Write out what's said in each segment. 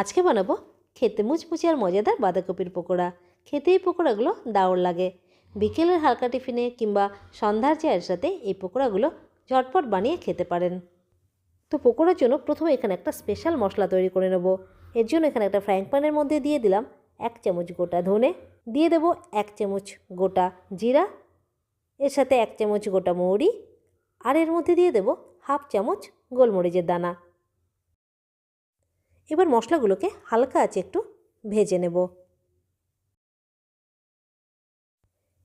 আজকে বানাবো খেতে মুচমুচি আর মজাদার বাঁধাকপির পকোড়া। খেতে এই পকোড়াগুলো দারুণ লাগে। বিকেলের হালকা টিফিনে কিংবা সন্ধ্যার চায়ের সাথে এই পকোড়াগুলো ঝটপট বানিয়ে খেতে পারেন। তো পকোড়ার জন্য প্রথমে এখানে একটা স্পেশাল মশলা তৈরি করে নেব। এর জন্য এখানে একটা ফ্রাইং প্যানের মধ্যে দিয়ে দিলাম এক চামচ গোটা ধনে, দিয়ে দেব এক চামচ গোটা জিরা, এর সাথে এক চামচ গোটা মৌরি, আর এর মধ্যে দিয়ে দেব হাফ চামচ গোলমরিচের দানা। এবার মশলাগুলোকে হালকা আছে একটু ভেজে নেব।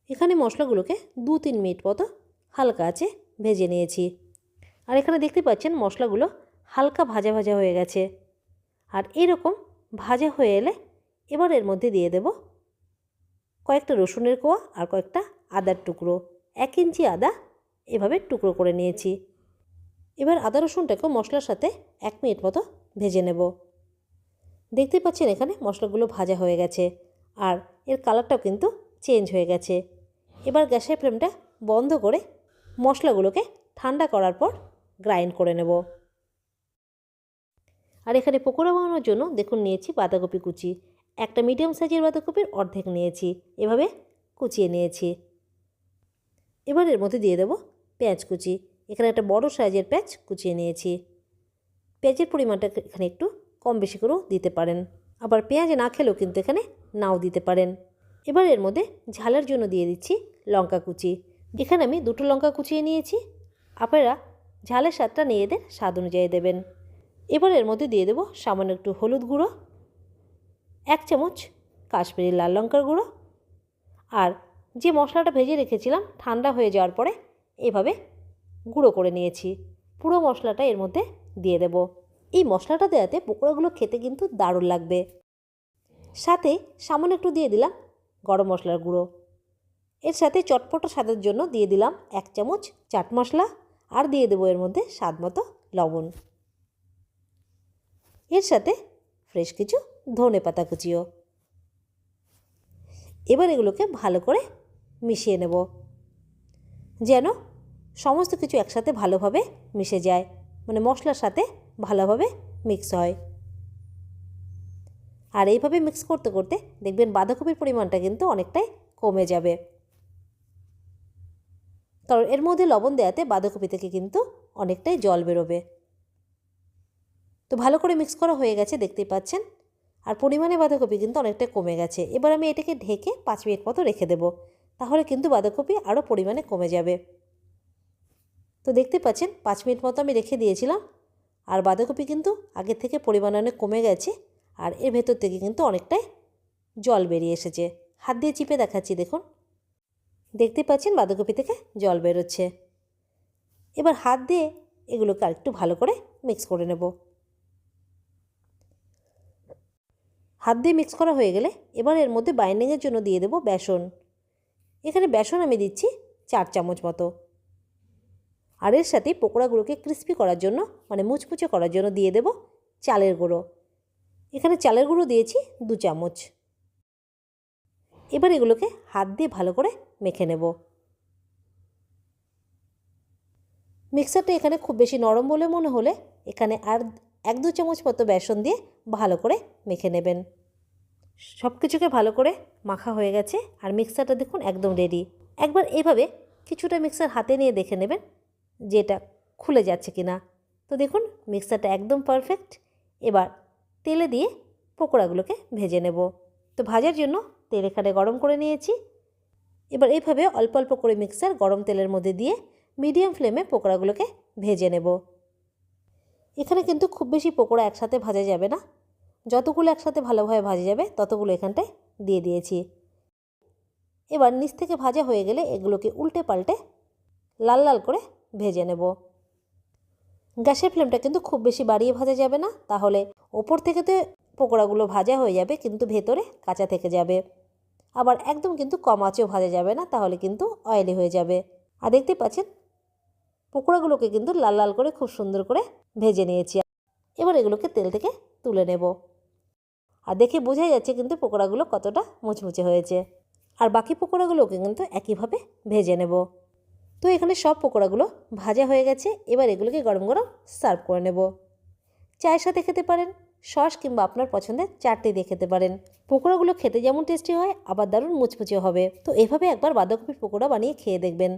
এখানে মশলাগুলোকে দু তিন মিনিট মতো হালকা আছে ভেজে নিয়েছি। আর এখানে দেখতে পাচ্ছেন মশলাগুলো হালকা ভাজা ভাজা হয়ে গেছে। আর এরকম ভাজা হয়ে এলে এবার এর মধ্যে দিয়ে দেব কয়েকটা রসুনের কোয়া আর কয়েকটা আদার টুকরো। এক ইঞ্চি আদা এভাবে টুকরো করে নিয়েছি। এবার আদা রসুনটাকেও মশলার সাথে এক মিনিট মতো ভেজে নেব। দেখতে পাচ্ছেন এখানে মশলাগুলো ভাজা হয়ে গেছে। আর এর কালারটাও কিন্তু চেঞ্জ হয়ে গেছে। এবার গ্যাসের ফ্লেমটা বন্ধ করে মশলাগুলোকে ঠান্ডা করার পর গ্রাইন্ড করে নেব। আর এখানে পকোড়া বানানোর জন্য দেখুন নিয়েছি বাঁধাকপি কুচি। একটা মিডিয়াম সাইজের বাঁধাকপির অর্ধেক নিয়েছি। এভাবে কুচিয়ে নিয়েছি। এবার এর মধ্যে দিয়ে দেবো পেঁয়াজ কুচি। এখানে একটা বড় সাইজের পেঁয়াজ কুচিয়ে নিয়েছি। পেঁয়াজের পরিমাণটা এখানে একটু কম বেশি করেও দিতে পারেন। আবার পেঁয়াজ না খেলেও কিন্তু এখানে নাও দিতে পারেন। এবার এর মধ্যে ঝালের জন্য দিয়ে দিচ্ছি লঙ্কা কুচি। এখানে আমি দুটো লঙ্কা কুচিয়ে নিয়েছি। আপনারা ঝালের স্বাদটা নিয়ে নিজেদের স্বাদ অনুযায়ী দেবেন। এবার এর মধ্যে দিয়ে দেবো সামান্য একটু হলুদ গুঁড়ো, এক চামচ কাশ্মীরি লাল লঙ্কার গুঁড়ো আর যে মশলাটা ভেজে রেখেছিলাম ঠান্ডা হয়ে যাওয়ার পরে এভাবে গুঁড়ো করে নিয়েছি। পুরো মশলাটা এর মধ্যে দিয়ে দেব। এই মশলাটা দেওয়াতে পকোড়াগুলো খেতে কিন্তু দারুণ লাগবে। সাথে সামান্য একটু দিয়ে দিলাম গরম মশলার গুঁড়ো। এর সাথে চটপটা স্বাদের জন্য দিয়ে দিলাম এক চামচ চাট মশলা আর দিয়ে দেবো এর মধ্যে স্বাদ মতো লবণ। এর সাথে ফ্রেশ কিছু ধনে পাতা কুচিও। এবার এগুলোকে ভালো করে মিশিয়ে নেব। যেন সমস্ত কিছু একসাথে ভালোভাবে মিশে যায়। মানে মশলার সাথে ভালোভাবে মিক্স হয়। আর এইভাবে মিক্স করতে করতে দেখবেন বাঁধাকপির পরিমাণটা কিন্তু অনেকটাই কমে যাবে। কারণ এর মধ্যে লবণ দেওয়াতে বাঁধাকপি থেকে কিন্তু অনেকটাই জল বেরোবে। তো ভালো করে মিক্স করা হয়ে গেছে, দেখতেই পাচ্ছেন। আর পরিমাণে বাঁধাকপি কিন্তু অনেকটাই কমে গেছে। এবার আমি এটাকে ঢেকে পাঁচ মিনিট মতো রেখে দেবো। তাহলে কিন্তু বাঁধাকপি আরও পরিমাণে কমে যাবে। তো দেখতে পাচ্ছেন, পাঁচ মিনিট মতো আমি রেখে দিয়েছিলাম। আর বাঁধাকপি কিন্তু আগের থেকে পরিমাণ অনেক কমে গেছে আর এর ভেতর থেকে কিন্তু অনেকটাই জল বেরিয়ে এসেছে। হাত দিয়ে চিপে দেখাচ্ছি, দেখুন। দেখতে পাচ্ছেন বাঁধাকপি থেকে জল বেরোচ্ছে। এবার হাত দিয়ে এগুলোকে আরেকটু ভালো করে মিক্স করে নেব। হাত দিয়ে মিক্স করা হয়ে গেলে এবার এর মধ্যে বাইন্ডিংয়ের জন্য দিয়ে দেবো বেসন। এখানে বেসন আমি দিচ্ছি চার চামচ মতো। আর এর সাথে পকোড়াগুলোকে ক্রিস্পি করার জন্য মানে মুচমুচে করার জন্য দিয়ে দেব চালের গুঁড়ো। এখানে চালের গুঁড়ো দিয়েছি দু চামচ। এবার এগুলোকে হাত দিয়ে ভালো করে মেখে নেব। মিক্সারটা এখানে খুব বেশি নরম বলে মনে হলে এখানে আর এক দু চামচ মতো বেসন দিয়ে ভালো করে মেখে নেবেন। সব কিছুকে ভালো করে মাখা হয়ে গেছে আর মিক্সারটা দেখুন একদম রেডি একবার এভাবে কিছুটা মিক্সার হাতে নিয়ে দেখে নেবেন যে এটা খুলে যাচ্ছে কি না। তো দেখুন মিক্সারটা একদম পারফেক্ট এবার তেলে দিয়ে পকোড়াগুলোকে ভেজে নেব। তো ভাজার জন্য তেল এখানে গরম করে নিয়েছি। এবার এইভাবে অল্প অল্প করে মিক্সার গরম তেলের মধ্যে দিয়ে মিডিয়াম ফ্লেমে পকোড়াগুলোকে ভেজে নেব। এখানে কিন্তু খুব বেশি পকোড়া একসাথে ভাজা যাবে না। যতগুলো একসাথে ভালোভাবে ভাজা যাবে, ততগুলো এখানটায় দিয়ে দিয়েছি। এবার নিচ থেকে ভাজা হয়ে গেলে এগুলোকে উল্টে পাল্টে লাল লাল করে ভেজে নেব। গ্যাসের ফ্লেমটা কিন্তু খুব বেশি বাড়িয়ে ভাজা যাবে না, তাহলে ওপর থেকে তো পকোড়াগুলো ভাজা হয়ে যাবে, কিন্তু ভেতরে কাঁচা থেকে যাবে। আবার একদম কিন্তু কম আঁচেও ভাজা যাবে না, তাহলে কিন্তু অয়েলি হয়ে যাবে। আর দেখতে পাচ্ছেন, পকোড়াগুলোকে কিন্তু লাল লাল করে খুব সুন্দর করে ভেজে নিয়েছি। এবার এগুলোকে তেল থেকে তুলে নেব। আর দেখে বোঝাই যাচ্ছে কিন্তু পকোড়াগুলো কতটা মুচমুচে হয়েছে। আর বাকি পকোড়াগুলোকে কিন্তু একইভাবে ভেজে নেব। তো এখানে সব পকোড়াগুলো ভাজা হয়ে গেছে। এবার এগুলোকে গরম গরম সার্ভ করে নেব। চায়ের সাথে খেতে পারেন, সস কিংবা আপনার পছন্দের চাটনি দিয়ে খেতে পারেন। পকোড়াগুলো খেতে যেমন টেস্টি হয়, আবার দারুণ মুচমুচে হবে। তো এভাবে একবার বাঁধাকপির পকোড়া বানিয়ে খেয়ে দেখবেন।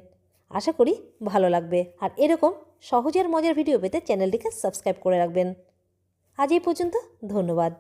আশা করি ভালো লাগবে। আর এরকম সহজের মজার ভিডিও পেতে চ্যানেলটিকে সাবস্ক্রাইব করে রাখবেন। আজ এই পর্যন্ত, ধন্যবাদ।